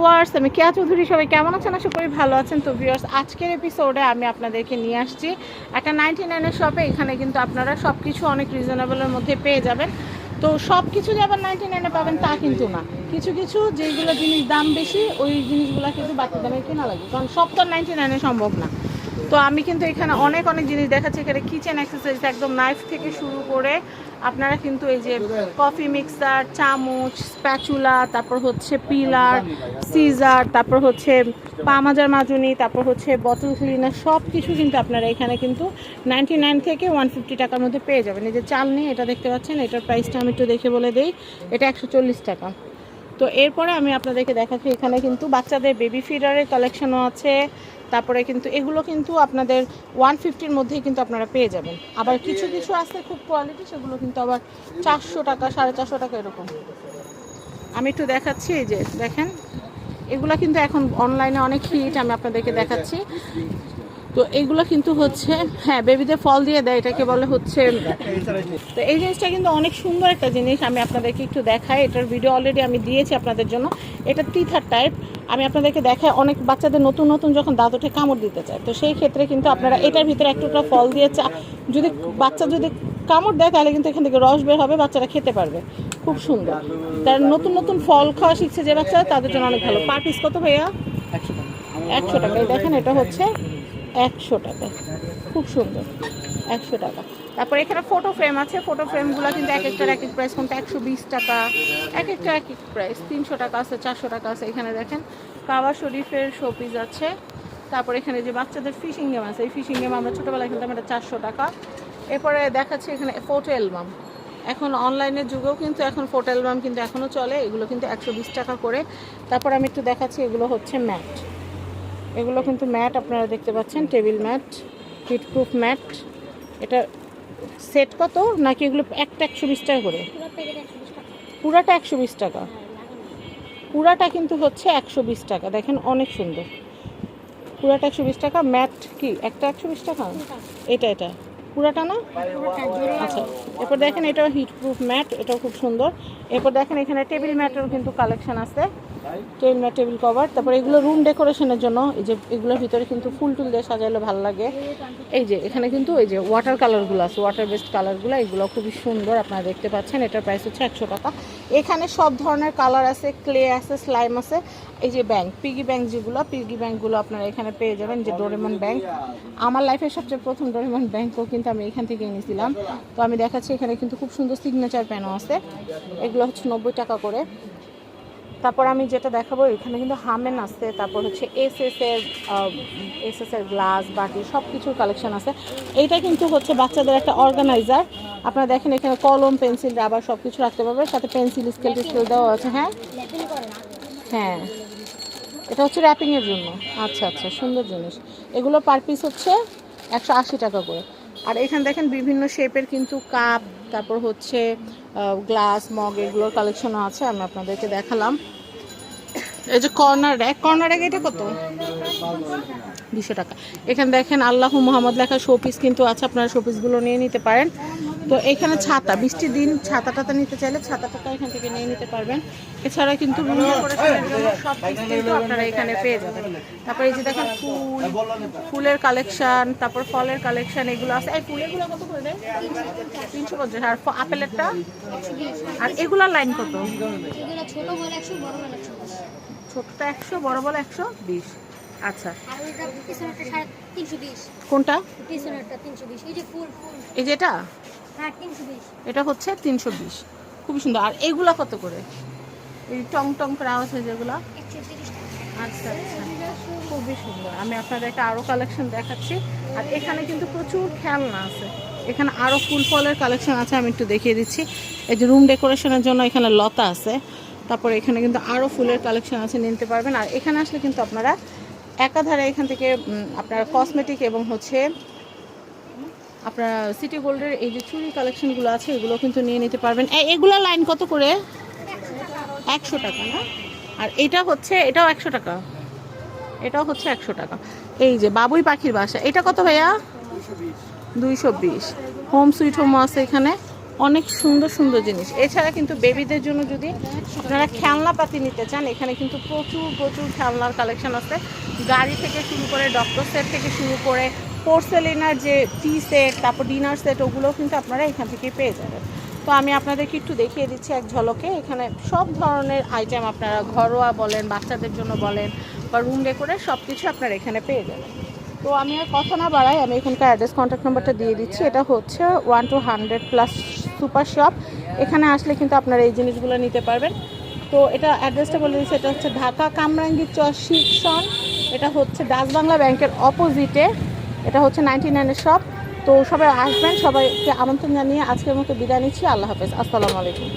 Viewers, আমি কেয়া চৌধুরী, সবাই কেমন আছেন? আশা করি ভালো আছেন। তো ভিউয়ার্স, আজকের এপিসোডে আমি আপনাদেরকে নিয়ে আসছি। একটা নাইনটি নাইনের শপে এখানে কিন্তু আপনারা সব কিছু অনেক রিজনেবলের মধ্যে পেয়ে যাবেন। তো সব কিছু যে আবার নাইনটি নাইনে পাবেন, তা কিন্তু না। কিছু কিছু যেগুলো জিনিস দাম বেশি, ওই জিনিসগুলো কিন্তু বাকি দামে কেনা লাগে। কারণ সব তো নাইনটি নাইনে সম্ভব না। তো আমি কিন্তু এখানে অনেক অনেক জিনিস দেখাচ্ছি। এখানে কিচেন অ্যাক্সেসরিজ একদম নাইফ থেকে শুরু করে আপনারা কিন্তু এই যে কফি মিক্সার চামচ স্প্যাচুলা তারপর হচ্ছে পিলার সিজার তারপর হচ্ছে পামাজার মাজুনি, তারপর হচ্ছে বটল ক্লিনার সব কিছু কিন্তু আপনারা এখানে কিন্তু নাইনটি নাইন থেকে ওয়ান ফিফটি টাকার মধ্যে পেয়ে যাবেন। এই যে চাল নিয়ে এটা দেখতে পাচ্ছেন, এটার প্রাইসটা আমি একটু দেখে বলে দিই, এটা একশো চল্লিশ টাকা। তো এরপরে আমি আপনাদেরকে দেখাচ্ছি, এখানে কিন্তু বাচ্চাদের বেবি ফিডারের কালেকশনও আছে। তারপরে কিন্তু এগুলো কিন্তু আপনাদের ওয়ান ফিফটির মধ্যেই কিন্তু আপনারা পেয়ে যাবেন। আবার কিছু কিছু আছে খুব কোয়ালিটি সেগুলো কিন্তু আবার চারশো টাকা, সাড়ে চারশো টাকা এরকম। আমি একটু দেখাচ্ছি, এই যে দেখেন, এগুলো কিন্তু এখন অনলাইনে অনেক হিট আমি আপনাদেরকে দেখাচ্ছি। তো এইগুলো কিন্তু হচ্ছে হ্যাঁ বেবিদের ফল দিয়ে দেয়, এটাকে বলে হচ্ছে তো এই জিনিসটা কিন্তু অনেক সুন্দর একটা জিনিস, আমি আপনাদেরকে একটু দেখাই, এটার ভিডিও অলরেডি আমি দিয়েছি আপনাদের জন্য। এটা টিথার টাইপ আমি আপনাদেরকে দেখাই, অনেক বাচ্চাদের নতুন নতুন যখন দাঁত ওঠে কামড় দিতে চায়। তো সেই ক্ষেত্রে কিন্তু আপনারা এটার ভিতরে এক টুকরা ফল দিয়ে চা, যদি বাচ্চা যদি কামড় দেয়, তাহলে কিন্তু এখান থেকে রস বের হবে, বাচ্চারা খেতে পারবে। খুব সুন্দর। তার নতুন নতুন ফল খাওয়া শিখছে যে বাচ্চা তাদের জন্য অনেক ভালো। পার পিস কত ভাইয়া? একশো টাকা। দেখেন, এটা হচ্ছে একশো টাকা। খুব সুন্দর, একশো টাকা। তারপর এখানে ফটো ফ্রেম আছে ফটো ফ্রেমগুলো কিন্তু এক একটার এক এক প্রাইস কোনটা একশো বিশ টাকা, এক একটা এক এক প্রাইস তিনশো টাকা আছে, চারশো টাকা আছে, এখানে দেখেন। কাবা শরীফের শোপিস আছে। তারপর এখানে যে বাচ্চাদের ফিশিং গেম আছে, এই ফিশিং গেম আমরা ছোটোবেলায় খেলতাম, এটা চারশো টাকা। এরপরে দেখাচ্ছি এখানে ফটো অ্যালবাম এখন অনলাইনের যুগেও কিন্তু এখন ফটো অ্যালবাম কিন্তু এখনও চলে, এগুলো কিন্তু একশো বিশ টাকা করে। তারপর আমি একটু দেখাচ্ছি, এগুলো হচ্ছে ম্যাট এগুলো কিন্তু ম্যাট আপনারা দেখতে পাচ্ছেন টেবিল ম্যাট হিটপ্রুফ ম্যাট। এটা সেট কত নাকি এগুলো একটা একশো বিশ টাকা করে? পুরাটা একশো বিশ টাকা। পুরাটা কিন্তু হচ্ছে একশো বিশ টাকা। দেখেন অনেক সুন্দর। পুরাটা একশো বিশ টাকা ম্যাট কি? একটা একশো বিশ টাকা? এটা এটা। পুরাটা না? আচ্ছা এরপর দেখেন এটা হিটপ্রুফ ম্যাট এটাও খুব সুন্দর। এরপর দেখেন এখানে টেবিল ম্যাটের কিন্তু কালেকশন আছে। টেবিল টেবিল কভার, তারপর এগুলো রুম ডেকোরেশনের জন্য, এই যে এগুলোর ভিতরে কিন্তু ফুল টুল দিয়ে সাজাইলে ভালো লাগে। এই যে, এখানে কিন্তু এই যে ওয়াটার কালারগুলো আছে ওয়াটার বেসড কালারগুলো এগুলো খুবই সুন্দর আপনারা দেখতে পাচ্ছেন। এটার প্রাইস হচ্ছে একশো টাকা। এখানে সব ধরনের কালার আছে ক্লে আছে স্লাইম আছে। এই যে ব্যাংক পিগি ব্যাংক যেগুলো পিগি ব্যাংকগুলো আপনারা এখানে পেয়ে যাবেন, যে ডোরেমন ব্যাংক আমার লাইফের সবচেয়ে প্রথম ডোরেমন ব্যাংকও কিন্তু আমি এখান থেকে এনেছিলাম। তো আমি দেখাচ্ছি, এখানে কিন্তু খুব সুন্দর সিগনেচার প্যানও আছে। এগুলো হচ্ছে নব্বই টাকা করে। তারপর আমি যেটা দেখাবো, এখানে কিন্তু হামেন আছে, তারপর হচ্ছে এস এস এর এস এস এর গ্লাস, বাটি সব কিছুর কালেকশন আছে। এইটা কিন্তু হচ্ছে বাচ্চাদের একটা অর্গানাইজার আপনারা দেখেন এখানে কলম, পেন্সিল, রাবার সব কিছু রাখতে পারবে। সাথে পেন্সিল, স্কেল টিস্কেল দেওয়া আছে হ্যাঁ? হ্যাঁ। এটা হচ্ছে র্যাপিংয়ের জন্য। আচ্ছা আচ্ছা সুন্দর জিনিস। এগুলো পার পিস হচ্ছে একশো আশি টাকা করে। আর এখানে দেখেন বিভিন্ন শেপের কিন্তু কাপ তারপর হচ্ছে গ্লাস মগ এগুলোর কালেকশনও আছে, আমি আপনাদেরকে দেখালাম। এই যে কর্নার র্যাক কর্নার র্যাক এটা কত? দুশো টাকা। এখানে দেখেন আল্লাহ মোহাম্মদ লেখা শোপিস কিন্তু আছে, আপনারা শোপিসগুলো নিয়ে নিতে পারেন। তো এখানে ছাতা বৃষ্টির দিন ছাতা টাতা নিতে চাইলে ছাতা টাতা এখান থেকে নিয়ে নিতে পারবেন। এছাড়া কিন্তু সব কিছু কিন্তু আপনারা এখানে পেয়ে যাবেন। তারপর এই যে দেখেন ফুল ফুলের কালেকশন তারপর ফলের কালেকশন এগুলো আছে। এই ফুলেগুলো কত করে দেয় তিনশো পঞ্চাশ। আর আপেলেরটা? আর এগুলার লাইন কত। ছোটটা একশো বড় বলে একশো বিশ। আচ্ছা। কোনটা? এই যে ফুল হ্যাঁ এটা হচ্ছে তিনশো বিশ। খুবই সুন্দর। আর এগুলা কত করে? এই টং টং করে আওয়াজ হয় যেগুলো? আচ্ছা আচ্ছা। খুবই সুন্দর। আমি আপনাদেরকে আরও কালেকশন দেখাচ্ছি। আর এখানে কিন্তু প্রচুর খেলনা আছে। এখানে আরও ফুল ফলের কালেকশন আছে আমি একটু দেখিয়ে দিচ্ছি। এই যে রুম ডেকোরেশনের জন্য এখানে লতা আছে। তারপরে এখানে কিন্তু আরও ফুলের কালেকশন আছে নিতে পারবেন। আর এখানে আসলে কিন্তু আপনারা একাধারে এখান থেকে আপনার কসমেটিক এবং হচ্ছে আপনার সিটি গোল্ডের এই যে চুড়ি কালেকশনগুলো আছে, এগুলো কিন্তু নিয়ে নিতে পারবেন। এগুলা লাইন কত করে? একশো টাকা না? আর এটা হচ্ছে, এটাও একশো টাকা। এটাও হচ্ছে একশো টাকা। এই যে বাবুই পাখির বাসা, এটা কত ভাইয়া? দুইশো বিশ। হোম সুইট হোম আছে এখানে। অনেক সুন্দর সুন্দর জিনিস। এছাড়া কিন্তু বেবিদের জন্য যদি আপনারা খেলনাপাতি নিতে চান, এখানে কিন্তু প্রচুর প্রচুর খেলনার কালেকশন আছে। গাড়ি থেকে শুরু করে ডক্টর সেট থেকে শুরু করে পোর্সেলিনার যে টি সেট তারপর ডিনার সেট ওগুলোও কিন্তু আপনারা এখান থেকে পেয়ে যাবেন। তো আমি আপনাদেরকে একটু দেখিয়ে দিচ্ছি এক ঝলকে। এখানে সব ধরনের আইটেম আপনারা ঘরোয়া বলেন, বাচ্চাদের জন্য বলেন বা রুম ডেকোরের সব কিছু আপনারা এখানে পেয়ে যাবেন। তো আমি আর কথা না বাড়াই, আমি এখানকার অ্যাড্রেস কন্ট্যাক্ট নাম্বারটা দিয়ে দিচ্ছি। এটা হচ্ছে one two hundred plus super shop এখানে আসলে কিন্তু আপনারা এই জিনিসগুলো নিতে পারবেন। তো এটা অ্যাড্রেসটা বলে দিচ্ছি, এটা হচ্ছে ঢাকা কামরাঙ্গি চশিকশন এটা হচ্ছে ডাচ বাংলা ব্যাংকের অপোজিটে এটা হচ্ছে নাইনটি নাইনের শপ। তো সবাই আসবেন, সবাইকে আমন্ত্রণ জানিয়ে আজকের মতো বিদায় নিচ্ছি। আল্লাহ হাফেজ। আসসালামু আলাইকুম।